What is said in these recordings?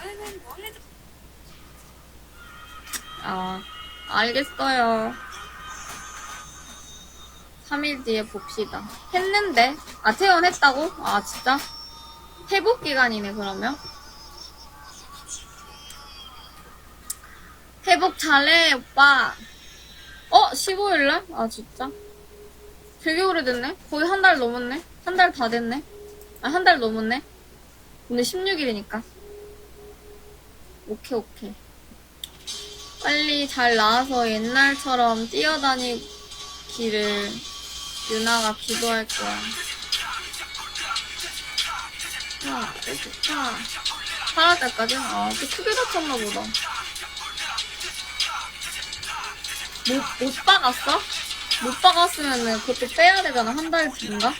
해도 아, 알겠어요. 3일 뒤에 봅시다. 했는데? 아, 퇴원했다고? 아, 진짜? 회복 기간이네, 그러면? 회복 잘해, 오빠. 어? 15일날? 아, 진짜? 되게 오래됐네? 거의 한 달 넘었네? 한 달 다 됐네? 아, 한 달 넘었네? 오늘 16일이니까. 오케이, 오케이. 빨리 잘 나와서 옛날처럼 뛰어다니기를 유나가 기도할 거야. 야, 내 좋다. 때까지? 아, 또 크게 다쳤나 보다. 못, 못 박았어? 못 박았으면은 그것도 빼야 되잖아. 한 달 뒤인가?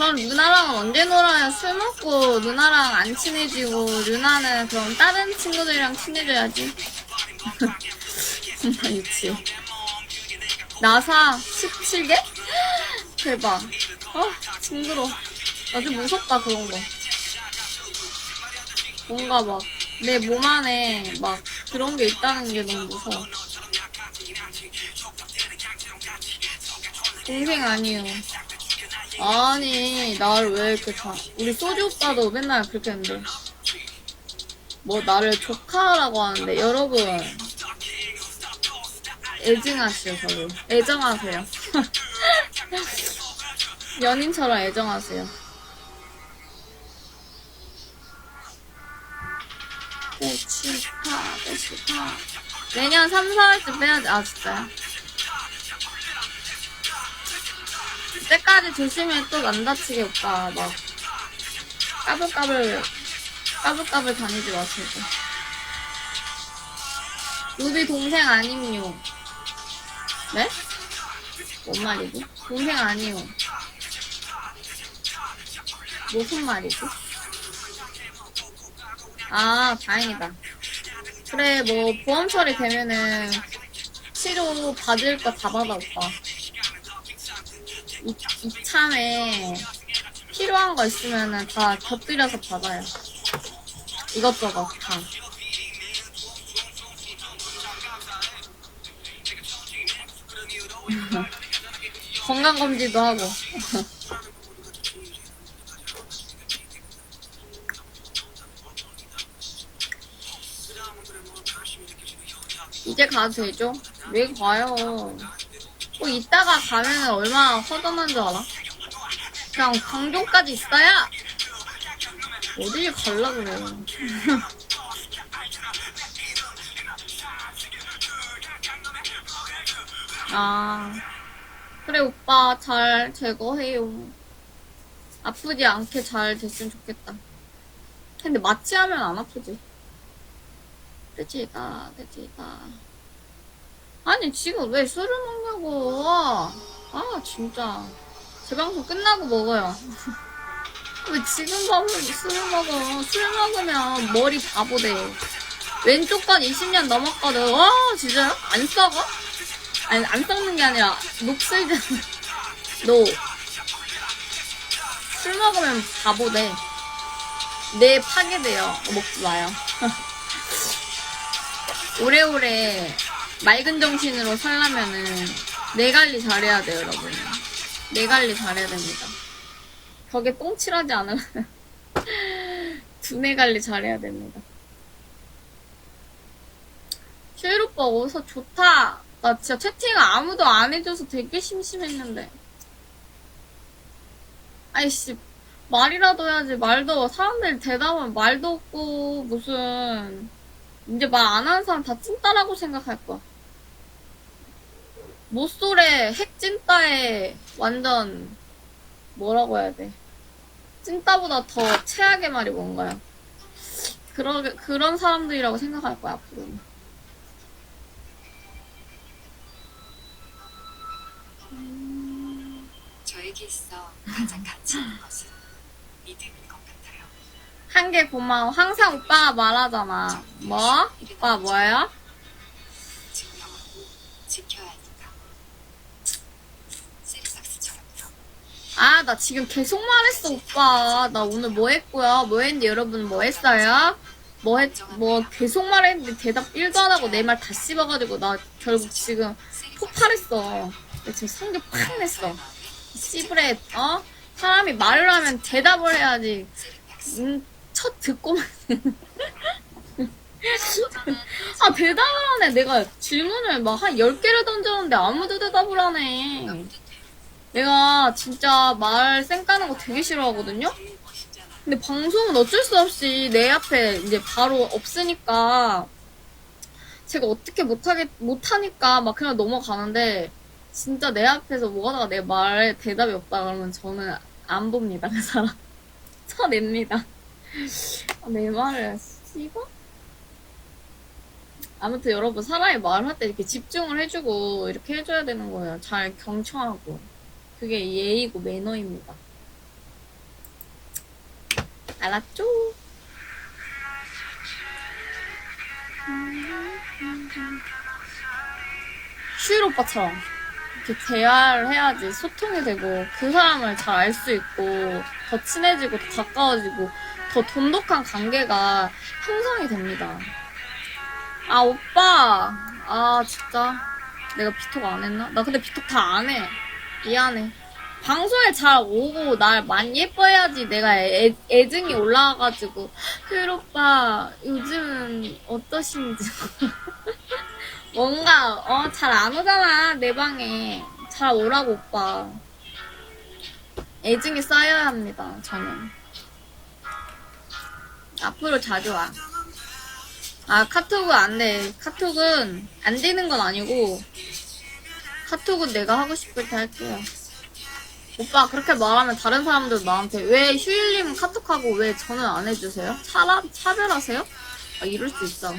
전 누나랑 언제 놀아요? 술 먹고 누나랑 안 친해지고 누나는 그럼 다른 친구들이랑 친해져야지. 진짜 유치. 나사 17개? 대박. 어, 징그러. 아주 무섭다 그런 거. 뭔가 막 내 몸 안에 막 그런 게 있다는 게 너무 무서워. 동생 아니에요. 아니, 나를 왜 이렇게 다. 우리 소주 오빠도 맨날 그렇게 했는데. 뭐, 나를 조카라고 하는데, 여러분. 애증하시오, 저를. 애정하세요. 연인처럼 애정하세요. 대치파, 대치파. 내년 3, 4월쯤 빼야지. 아, 진짜요? 때까지 조심해. 또 안 다치게 오빠 막 까불까불 까불까불 다니지 마시고. 루비 동생 아님요. 네? 뭔 말이지? 동생 아니요. 무슨 말이지? 아 다행이다. 그래 뭐 보험 처리 되면은 치료 받을 거 다 받아 오빠 이, 이참에 필요한 거 있으면은 다 곁들여서 받아요. 이것저것 다. 건강검진도 하고. 이제 가도 되죠? 왜 가요? 뭐 이따가 가면은 얼마나 허전한 줄 알아? 그냥 강동까지 있어야 어딜 갈라 그래. 아 그래 오빠 잘 제거해요. 아프지 않게 잘 됐으면 좋겠다. 근데 마취하면 안 아프지? 그치다 그치다. 아니 지금 왜 술을 먹냐고. 아 진짜. 제 방송 끝나고 먹어요. 왜 지금 밥을 술을 먹어? 술 먹으면 머리 바보 돼 왼쪽 건 20년 넘었거든. 와 진짜요? 안 썩어? 아니 안 썩는 게 아니라 녹슬잖아. 너술 먹으면 바보 돼 뇌 파괴돼요. 어, 먹지 마요. 오래오래 맑은 정신으로 살려면은 내 관리 잘해야 돼요, 여러분. 내 관리 잘해야 됩니다. 벽에 똥칠하지 않으면 두뇌 관리 잘해야 됩니다. 슈일 오빠 어디서 좋다. 나 진짜 채팅 아무도 안 해줘서 되게 심심했는데. 아이씨, 말이라도 해야지. 말도, 사람들이 대답하면 말도 없고, 무슨, 이제 말 안 하는 사람 다 찐따라고 생각할 거야. 모쏠의 핵찐따의 완전 뭐라고 해야 돼? 찐따보다 더 최악의 말이 뭔가요? 그러, 그런 사람들이라고 생각할 거야 앞으로는. 저에게 있어 가장 가치 있는 것은 믿음인 것 같아요. 한 개 고마워. 항상 오빠가 말하잖아. 뭐? 오빠 뭐예요? 증명하고 지켜야 하니까. 세리삭스처럼요. 아, 나 지금 계속 말했어, 오빠. 나 오늘 뭐 했고요? 뭐 했는데 여러분 뭐 했어요? 뭐 했, 뭐 계속 말했는데 대답 1도 안 하고 내 말 다 씹어가지고 나 결국 지금 폭발했어. 나 지금 성격 팍 냈어. 씨부레, 어? 사람이 말을 하면 대답을 해야지. 음, 첫 듣고만. 아, 대답을 하네. 내가 질문을 막 한 10개를 던졌는데 아무도 대답을 하네. 내가 진짜 말 쌩까는 거 되게 싫어하거든요? 근데 방송은 어쩔 수 없이 내 앞에 이제 바로 없으니까 제가 어떻게 못하겠, 못하니까 막 그냥 넘어가는데 진짜 내 앞에서 뭐 하다가 내 말에 대답이 없다 그러면 저는 안 봅니다, 그 사람. 쳐냅니다. 아, 내 말을 씹어? 아무튼 여러분 사람이 말할 때 이렇게 집중을 해주고 이렇게 해줘야 되는 거예요. 잘 경청하고. 그게 예의고 매너입니다. 알았죠? 슈일 오빠처럼 이렇게 대화를 해야지 소통이 되고 그 사람을 잘 알 수 있고 더 친해지고 더 가까워지고 더 돈독한 관계가 형성이 됩니다. 아 오빠 아 진짜 내가 비톡 안 했나? 나 근데 비톡 다 안 해. 미안해. 방송에 잘 오고 날 많이 예뻐해야지 내가 애, 애증이 올라와가지고 효율 오빠 요즘은 어떠신지 뭔가 어 잘 안 오잖아 내 방에 잘 오라고 오빠 애증이 쌓여야 합니다 저는 앞으로 자주 와. 아 카톡은 안 돼. 카톡은 안 되는 건 아니고 카톡은 내가 하고 싶을 때 할게요. 오빠 그렇게 말하면 다른 사람들 나한테 왜 휴일님은 카톡하고 왜 저는 안 해주세요? 차라, 차별하세요? 아, 이럴 수 있어.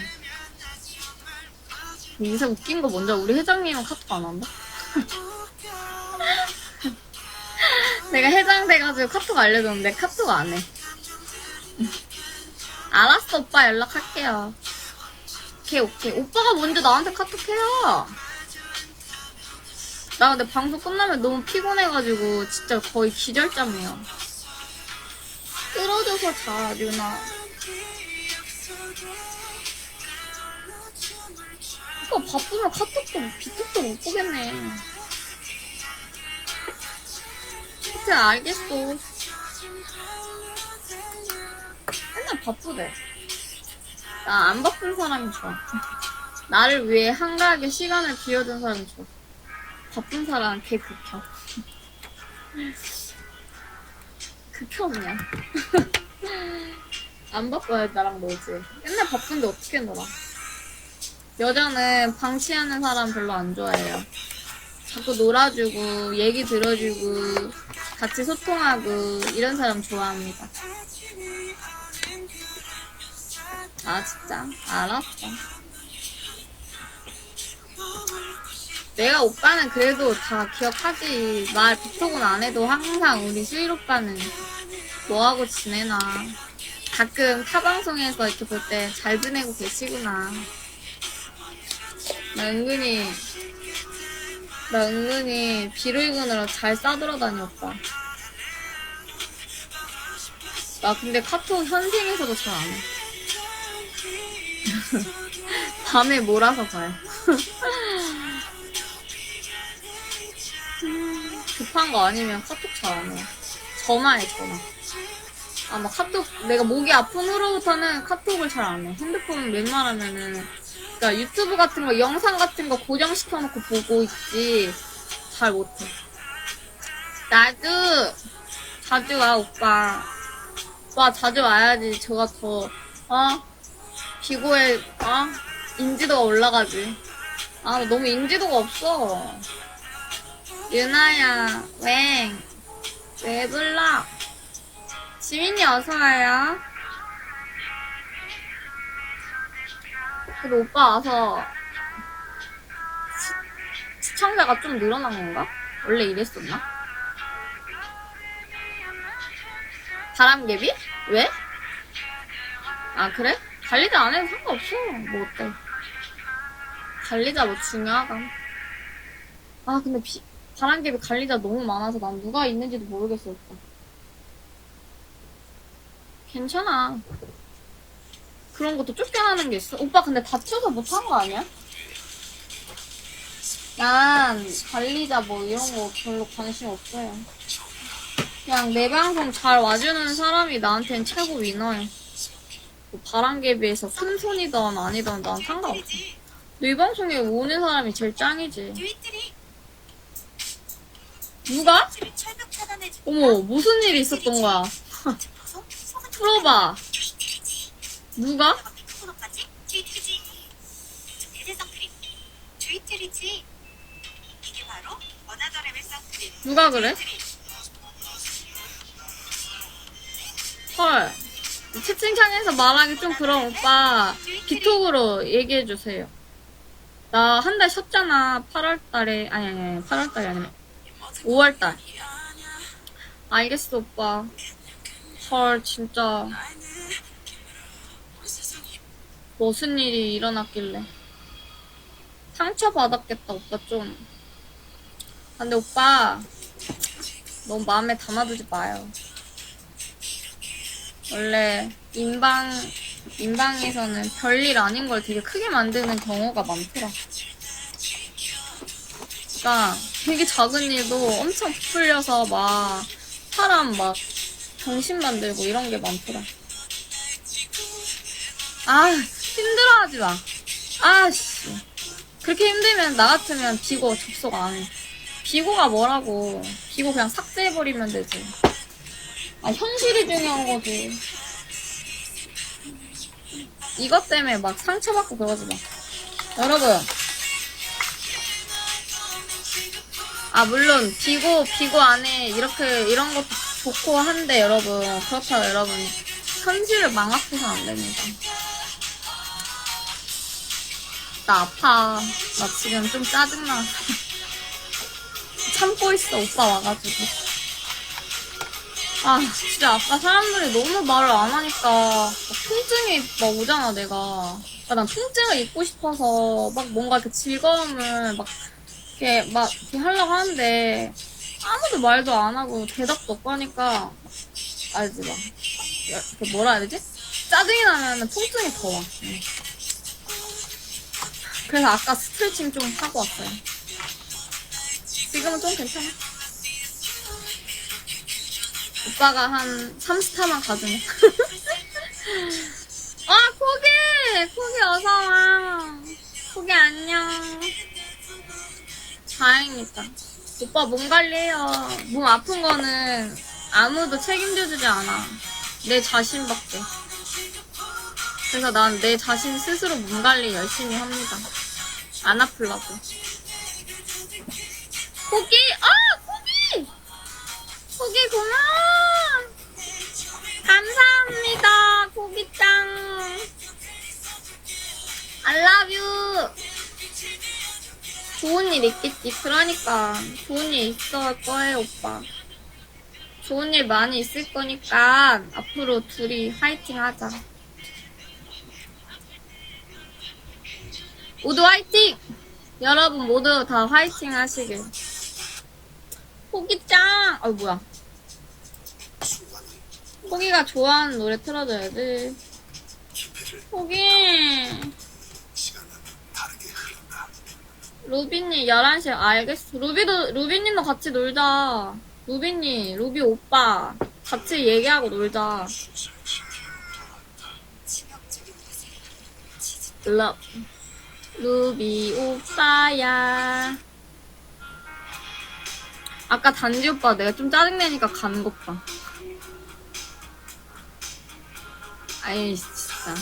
인생 웃긴 거 먼저 우리 회장님은 카톡 안 한다? 내가 회장 돼가지고 카톡 알려줬는데 카톡 안 해. 알았어 오빠 연락할게요. 오케이 오케이 오빠가 먼저 나한테 카톡해요. 나 근데 방송 끝나면 너무 피곤해가지고 진짜 거의 기절잠이야. 끌어줘서 자, 유나. 오빠 바쁘면 카톡도, 비톡도 못 보겠네. 하여튼 알겠어. 맨날 바쁘대. 나 안 바쁜 사람이 좋아. 나를 위해 한가하게 시간을 비워준 사람이 좋아. 바쁜 사람 개 극혐. 극혐이야. 안 바빠야 나랑 놀지. 맨날 바쁜데 어떻게 놀아. 여자는 방치하는 사람 별로 안 좋아해요. 자꾸 놀아주고, 얘기 들어주고, 같이 소통하고, 이런 사람 좋아합니다. 아, 진짜? 알았어. 내가 오빠는 그래도 다 기억하지. 말 비톡은 안 해도 항상 우리 수일 오빠는 뭐하고 지내나. 가끔 타 방송에서 이렇게 볼 때 잘 지내고 계시구나. 나 은근히, 나 은근히 비루이군으로 잘 싸돌아다니, 오빠. 나 근데 카톡 현생에서도 잘 안 해. 밤에 몰아서 가요. 급한 거 아니면 카톡 잘 안 해요. 전화해, 전화. 아, 막 카톡, 내가 목이 아픈 후로부터는 카톡을 잘 안 해. 핸드폰 웬만하면은, 그니까 유튜브 같은 거, 영상 같은 거 고정시켜놓고 보고 있지. 잘 못해. 나도, 자주 와, 오빠. 오빠 자주 와야지. 저가 더, 어? 비고에, 어? 인지도가 올라가지. 아, 나 너무 인지도가 없어. 유나야, 왜? 왜 불러? 지민이 어서와요. 그래도 오빠 와서 시, 시청자가 좀 늘어난 건가? 원래 이랬었나? 바람개비? 왜? 아, 그래? 관리자 안 해도 상관없어. 뭐 어때? 관리자 뭐 중요하다. 아, 근데 비, 바람개비 관리자 너무 많아서 난 누가 있는지도 모르겠어. 괜찮아. 그런 것도 쫓겨나는 게 있어. 오빠 근데 다쳐서 못한 거 아니야? 난 관리자 뭐 이런 거 별로 관심 없어요. 그냥 내 방송 잘 와주는 사람이 나한테는 최고 위너야. 뭐 바람개비에서 큰 손이던 아니던 난 상관없어. 네 방송에 오는 사람이 제일 짱이지. 누가? 어머, 무슨 일이 있었던 거야? 풀어봐. 누가? 누가 그래? 헐. 채팅창에서 말하기 좀 그런 오빠 비톡으로 얘기해주세요. 나 한 달 쉬었잖아. 8월 달에 아니 아니 아니 8월 달이 아니라 5월달. 알겠어 오빠. 헐 진짜 무슨 일이 일어났길래 상처 받았겠다 오빠 좀. 근데 오빠 너무 마음에 담아두지 마요. 원래 인방 인방에서는 별일 아닌 걸 되게 크게 만드는 경우가 많더라. 그러니까 되게 작은 일도 엄청 부풀려서 막 사람 막 정신 만들고 이런 게 많더라. 아 힘들어하지 마. 아씨 그렇게 힘들면 나 같으면 비고 접속 안 해. 비고가 뭐라고? 비고 그냥 삭제해버리면 되지. 아, 현실이 중요한 거지. 이것 때문에 막 상처받고 그러지 마. 여러분. 아, 물론, 비고, 비고 안에 이렇게, 이런 것도 좋고 한데, 여러분. 그렇다고 여러분. 현실을 망각해서는 안 됩니다. 나 아파. 나 지금 좀 짜증나. 참고 있어, 오빠 와가지고. 아, 진짜 아까 사람들이 너무 말을 안 하니까 막 통증이 막 오잖아, 내가. 그러니까 난 통증을 잊고 싶어서 막 뭔가 그 즐거움을 막 이렇게 막 이렇게 하려고 하는데 아무도 말도 안 하고 대답도 없고 하니까 알지 막. 이렇게 뭐라 해야 되지? 짜증이 나면 통증이 더 와. 응. 그래서 아까 스트레칭 좀 하고 왔어요. 지금은 좀 괜찮아. 오빠가 한 3스타만 가주면. 아, 코기! 코기 어서와. 코기 안녕. 다행이다. 오빠 몸 관리해요. 몸 아픈 거는 아무도 책임져주지 않아. 내 자신밖에. 그래서 난 내 자신 스스로 몸 관리 열심히 합니다. 안 아플라고. 코기! 아! 코기! 고기 고마워. 감사합니다. 고기짱. I love you. 좋은 일 있겠지. 그러니까 좋은 일 있을 거예요, 오빠. 좋은 일 많이 있을 거니까 앞으로 둘이 화이팅 하자. 모두 화이팅! 여러분 모두 다 화이팅 하시길. 호기짱! 아 뭐야. 호기가 좋아하는 노래 틀어줘야지. 호기! 루비님 11시에 알겠어. 루비도, 루비님도 같이 놀자. 루비님, 루비 오빠. 같이 얘기하고 놀자. 러브. 루비 오빠야. 아까 단지 오빠 내가 좀 짜증내니까 가는 것 봐. 아이, 진짜.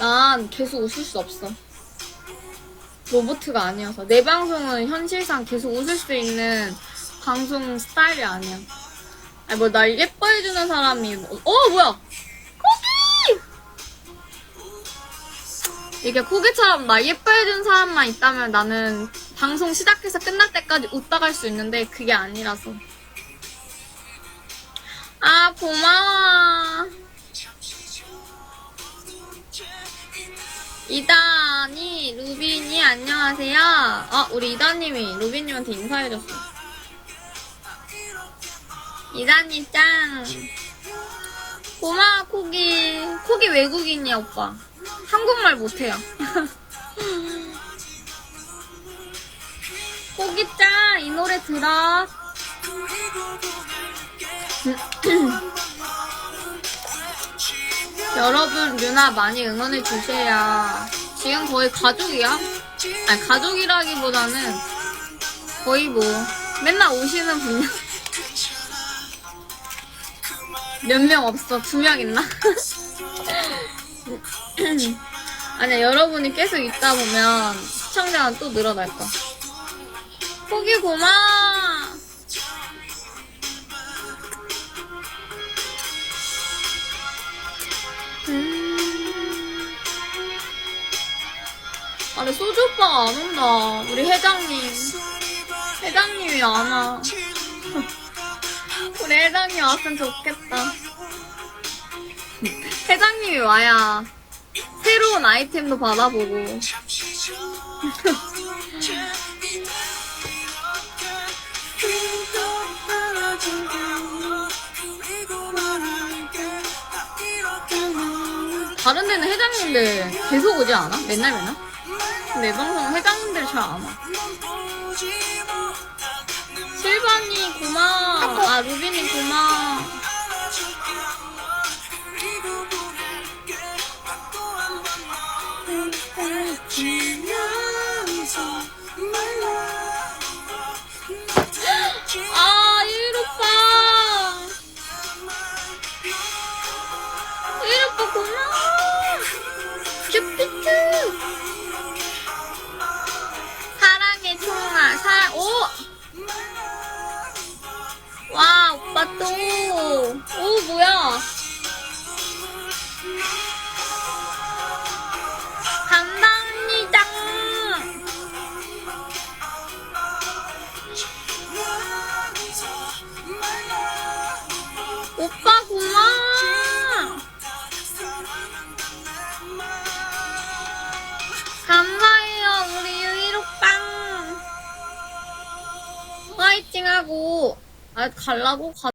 난 계속 웃을 수 없어. 로보트가 아니어서. 내 방송은 현실상 계속 웃을 수 있는 방송 스타일이 아니야. 아니, 뭐, 날 예뻐해 주는 사람이, 어, 뭐야! 코기! 이게 코기처럼 나 예뻐해준 사람만 있다면 나는 방송 시작해서 끝날 때까지 웃다 갈 수 있는데 그게 아니라서. 아, 고마워. 안녕하세요. 아, 우리 이다님이 루빈님한테 인사해줬어. 이다님 짱. 고마워, 코기. 코기 외국인이야, 오빠. 한국말 못해요. 코기 짱, 이 노래 들어. 여러분, 누나 많이 응원해 주세요. 지금 거의 가족이야? 아니, 가족이라기보다는 거의 뭐, 맨날 오시는 분들. 몇명 없어. 두 명 있나? 아니야, 여러분이 계속 있다 보면 시청자가 또 늘어날 거야. 포기 고마워! 아, 근데 소주 오빠가 안 온다. 우리 회장님. 회장님이 안 와. 우리 회장님 왔으면 좋겠다. 회장님이 와야 새로운 아이템도 받아보고. 다른 데는 회장님들 계속 오지 않아? 맨날 맨날? 내 방송 회장님들 잘 안 와. 실바님 고마워. 아 루비님 고마워. 뭐야. 감사합니다. 오빠 고마워. 감사해요 우리 유이로빵. 화이팅하고 아 갈라고 가.